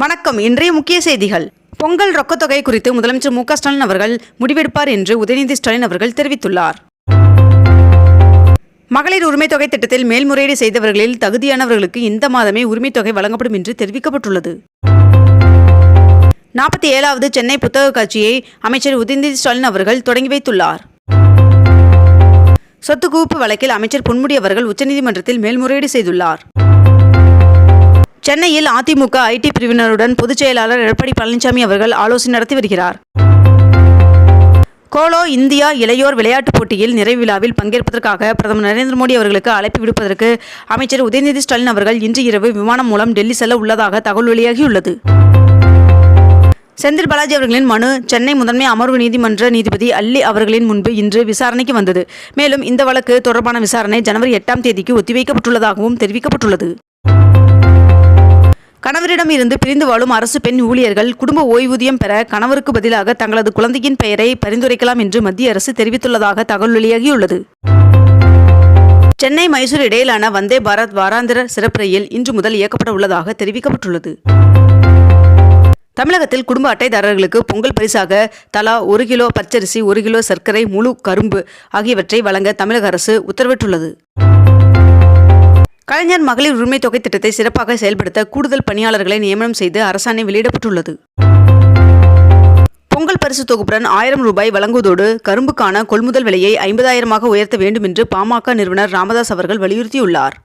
வணக்கம். இன்றைய முக்கிய செய்திகள். பொங்கல் ரொக்கத்தொகை குறித்து முதலமைச்சர் மு க ஸ்டாலின் அவர்கள் முடிவெடுப்பார் என்று உதயநிதி ஸ்டாலின் அவர்கள் தெரிவித்துள்ளார். மகளிர் உரிமைத் தொகை திட்டத்தில் மேல்முறையீடு செய்தவர்களில் தகுதியானவர்களுக்கு இந்த மாதமே உரிமைத் தொகை வழங்கப்படும் என்று தெரிவிக்கப்பட்டுள்ளது. நாற்பத்தி ஏழாவது சென்னை புத்தக காட்சியை அமைச்சர் உதயநிதி ஸ்டாலின் அவர்கள் தொடங்கி வைத்துள்ளார். சொத்து குவிப்பு வழக்கில் அமைச்சர் பொன்முடி அவர்கள் உச்சநீதிமன்றத்தில் மேல்முறையீடு செய்துள்ளார். சென்னையில் அதிமுக ஐடி பிரிவினருடன் பொதுச் செயலாளர் எடப்பாடி பழனிசாமி அவர்கள் ஆலோசனை நடத்தி வருகிறார். கோலோ இந்தியா இளையோர் விளையாட்டுப் போட்டியில் நிறைவு விழாவில் பங்கேற்பதற்காக பிரதமர் நரேந்திர மோடி அவர்களுக்கு அழைப்பு விடுப்பதற்கு அமைச்சர் உதயநிதி ஸ்டாலின் அவர்கள் இன்று இரவு விமானம் மூலம் டெல்லி செல்ல உள்ளதாக தகவல் வெளியாகியுள்ளது. செந்தில் பாலாஜி அவர்களின் மனு சென்னை முதன்மை அமர்வு நீதிமன்ற நீதிபதி அல்லி அவர்களின் முன்பு இன்று விசாரணைக்கு வந்தது. மேலும் இந்த வழக்கு தொடர்பான விசாரணை ஜனவரி எட்டாம் தேதிக்கு ஒத்திவைக்கப்பட்டுள்ளதாகவும் தெரிவிக்கப்பட்டுள்ளது. கணவரிடம் இருந்து பிரிந்து வாழும் அரசு பெண் ஊழியர்கள் குடும்ப ஓய்வூதியம் பெற கணவருக்கு பதிலாக தங்களது குழந்தையின் பெயரை பரிந்துரைக்கலாம் என்று மத்திய அரசு தெரிவித்துள்ளதாக தகவல் வெளியாகியுள்ளது. சென்னை மைசூர் இடையிலான வந்தே பாரத் வாராந்திர சிறப்பு ரயில் இன்று முதல் இயக்கப்பட உள்ளதாக தெரிவிக்கப்பட்டுள்ளது. தமிழகத்தில் குடும்ப அட்டைதாரர்களுக்கு பொங்கல் பரிசாக தலா ஒரு கிலோ பச்சரிசி ஒரு கிலோ சர்க்கரை முழு கரும்பு ஆகியவற்றை வழங்க தமிழக அரசு உத்தரவிட்டுள்ளது. கலைஞர் மகளிர் உரிமை தொகை திட்டத்தை சிறப்பாக செயல்படுத்த கூடுதல் பணியாளர்களை நியமனம் செய்து அரசாணை வெளியிடப்பட்டுள்ளது. பொங்கல் பரிசு தொகுப்புடன் ஆயிரம் ரூபாய் வழங்குவதோடு கரும்புக்கான கொள்முதல் விலையை ஐம்பதாயிரமாக உயர்த்த வேண்டும் என்று பாமக நிறுவனர் ராமதாஸ் அவர்கள் வலியுறுத்தியுள்ளார்.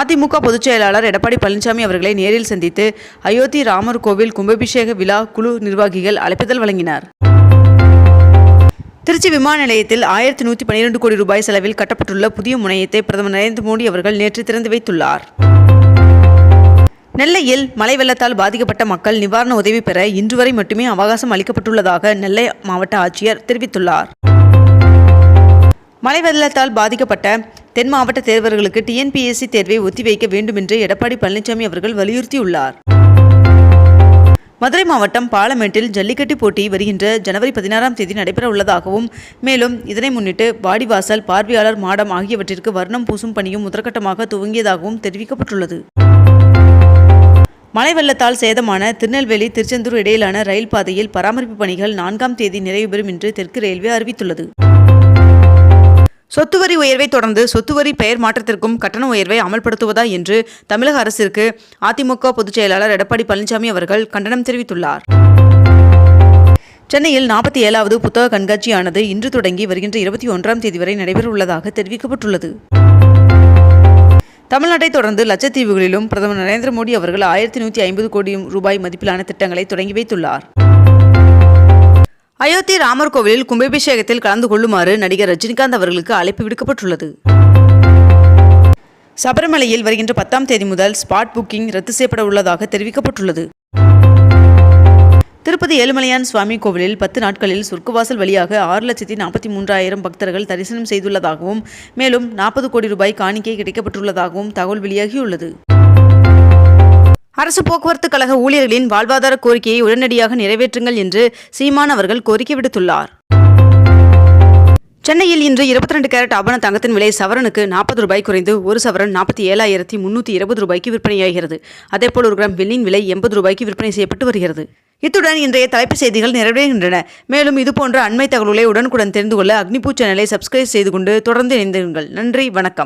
அதிமுக பொதுச்செயலாளர் எடப்பாடி பழனிசாமி அவர்களை நேரில் சந்தித்து அயோத்தி ராமர் கோவில் கும்பாபிஷேக விழா குழு நிர்வாகிகள் அழைப்புதல் வழங்கினார். திருச்சி விமான நிலையத்தில் ஆயிரத்தி நூற்றி பன்னிரெண்டு கோடி ரூபாய் செலவில் கட்டப்பட்டுள்ள புதிய முனையத்தை பிரதமர் நரேந்திர மோடி அவர்கள் நேற்று திறந்து வைத்துள்ளார். நெல்லையில் மழை வெள்ளத்தால் பாதிக்கப்பட்ட மக்கள் நிவாரண உதவி பெற இன்று வரை மட்டுமே அவகாசம் அளிக்கப்பட்டுள்ளதாக நெல்லை மாவட்ட ஆட்சியர் தெரிவித்துள்ளார். மழை வெள்ளத்தால் பாதிக்கப்பட்ட தென் மாவட்ட தேர்வர்களுக்கு டிஎன்பிஎஸ்சி தேர்வை ஒத்திவைக்க வேண்டும் என்று எடப்பாடி பழனிசாமி அவர்கள் வலியுறுத்தியுள்ளார். மதுரை மாவட்டம் பாலமேட்டில் ஜல்லிக்கட்டு போட்டி வருகின்ற ஜனவரி பதினாறாம் தேதி நடைபெற உள்ளதாகவும் மேலும் இதனை முன்னிட்டு வாடிவாசல் பார்வையாளர் மாடம் ஆகியவற்றிற்கு வர்ணம் பூசும் பணியும் முதற்கட்டமாக துவங்கியதாகவும் தெரிவிக்கப்பட்டுள்ளது. மழை வெள்ளத்தால் சேதமான திருநெல்வேலி திருச்செந்தூர் இடையிலான ரயில் பாதையில் பராமரிப்பு பணிகள் நான்காம் தேதி நிறைவு பெறும் என்று தெற்கு ரயில்வே அறிவித்துள்ளது. சொத்து வரி உயர்வை தொடர்ந்து சொத்து வரி பெயர் மாற்றத்திற்கும் கட்டண உயர்வை அமல்படுத்துவதா என்று தமிழக அரசிற்கு அதிமுக பொதுச் செயலாளர் எடப்பாடி பழனிசாமி அவர்கள் கண்டனம் தெரிவித்துள்ளார். சென்னையில் நாற்பத்தி ஏழாவது புத்தக கண்காட்சியானது இன்று தொடங்கி வருகின்ற இருபத்தி ஒன்றாம் தேதி வரை நடைபெறவுள்ளதாக தெரிவிக்கப்பட்டுள்ளது. தமிழ்நாட்டை தொடர்ந்து லட்சத்தீவுகளிலும் பிரதமர் நரேந்திர மோடி அவர்கள் ஆயிரத்தி நூற்றி ஐம்பது கோடி ரூபாய் மதிப்பிலான திட்டங்களை தொடங்கி வைத்துள்ளார். அயோத்தி ராமர் கோவிலில் கும்பாபிஷேகத்தில் கலந்து கொள்ளுமாறு நடிகர் ரஜினிகாந்த் அவர்களுக்கு அழைப்பு விடுக்கப்பட்டுள்ளது. சபரிமலையில் வருகின்ற பத்தாம் தேதி முதல் ஸ்பாட் புக்கிங் ரத்து செய்யப்பட உள்ளதாக தெரிவிக்கப்பட்டுள்ளது. திருப்பதி ஏழுமலையான் சுவாமி கோவிலில் பத்து நாட்களில் சொர்க்கவாசல் வழியாக ஆறு லட்சத்தி நாற்பத்தி மூன்றாயிரம் பக்தர்கள் தரிசனம் செய்துள்ளதாகவும் மேலும் நாற்பது கோடி ரூபாய் காணிக்கை கிடைக்கப்பட்டுள்ளதாகவும் தகவல் வெளியாகியுள்ளது. அரசு போக்குவரத்து கழக ஊழியர்களின் வாழ்வாதார கோரிக்கையை உடனடியாக நிறைவேற்றுங்கள் என்று சீமான் அவர்கள் கோரிக்கை விடுத்துள்ளார். சென்னையில் இன்று இருபத்தி ரெண்டு கேரட் ஆபண தங்கத்தின் விலை சவரனுக்கு நாற்பது ரூபாய் குறைந்து ஒரு சவரன் நாற்பத்தி ஏழாயிரத்தி முன்னூற்றி இருபது ரூபாய்க்கு விற்பனையாகிறது. அதேபோல் ஒரு கிராம் வெள்ளியின் விலை எண்பது ரூபாய்க்கு விற்பனை செய்யப்பட்டு வருகிறது. இத்துடன் இன்றைய தலைப்புச் செய்திகள் நிறைவடைகின்றன. மேலும் இதுபோன்ற அண்மை தகவல்களை உடனுக்குடன் தெரிந்து கொள்ள அக்னிபூ சேனலை சப்ஸ்கிரைப் செய்து கொண்டு தொடர்ந்து இணைந்திருங்கள். நன்றி வணக்கம்.